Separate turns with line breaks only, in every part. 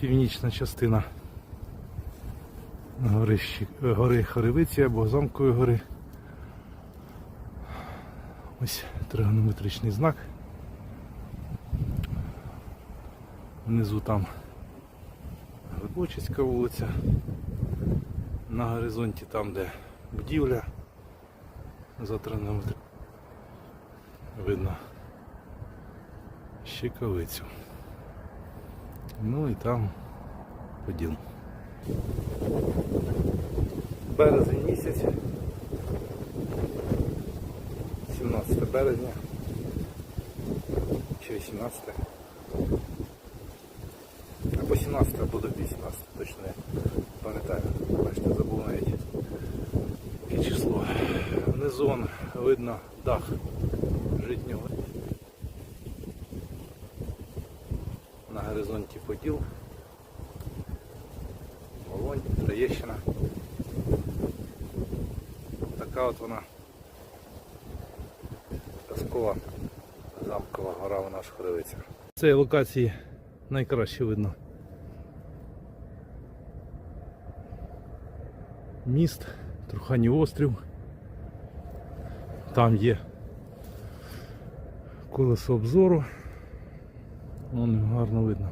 північна частина гори, гори Харевиці або Замкової гори. Ось тригонометричний знак. Внизу там Глибочицька вулиця. На горизонті там, де будівля за тригонометр. Видно щекавицю. Ну і там поділ. Березень місяць. 17 березня. Чи 18. Або 17, або до 18, точно не пам'ятаю. Бачите, забув навіть яке число. Внизу видно дах житнього. На горизонті поділ. Волонь, Троєщина. Така от вона казкова замкова гора у нас Хривиця. З цієї локації найкраще видно. Міст, Труханів острів. Там є колесо обзору. Вон гарно видно.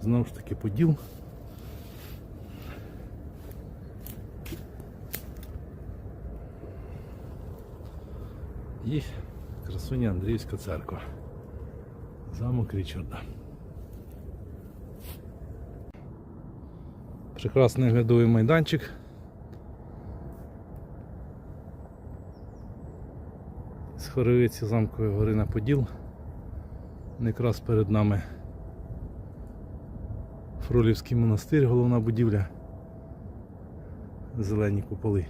Знову ж таки поділ. І красуня Андріївська церква. Замок Річарда. Прекрасний глядовий майданчик. З Хоровиці замкової гори на Поділ. Якраз перед нами Фролівський монастир, головна будівля. Зелені куполи.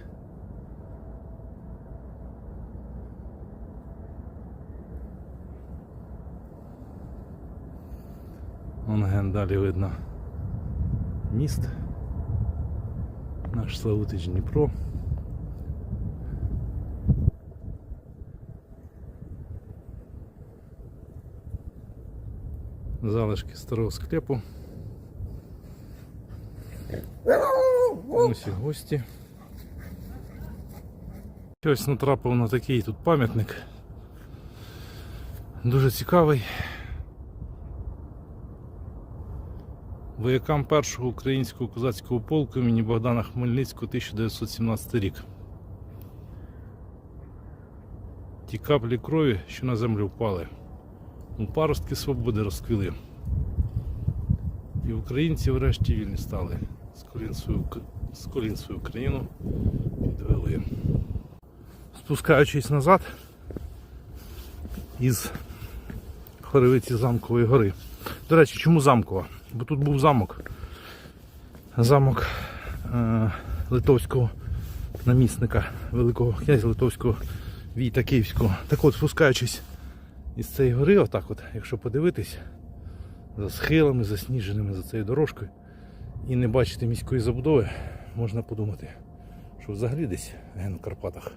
Вон ген далі видно міст. Наш Славутич Дніпро. Залишки старого склепу. Ось і гості. Ось натрапив на такий тут пам'ятник. Дуже цікавий. Воякам першого українського козацького полку імені Богдана Хмельницького 1917 рік. Ті каплі крові, що на землю впали, паростки свободи розквіли. І українці врешті вільні стали. З колін свою, країну підвели. Спускаючись назад із Хоревиці замкової гори. До речі, чому замкова? Бо тут був замок. Замок е, литовського намісника, великого князя Литовського Війта Київського. Так от, спускаючись із цієї гори, отак от, якщо подивитись, за схилами, засніженими за цією дорожкою, і не бачити міської забудови, можна подумати, що взагалі десь ген в Карпатах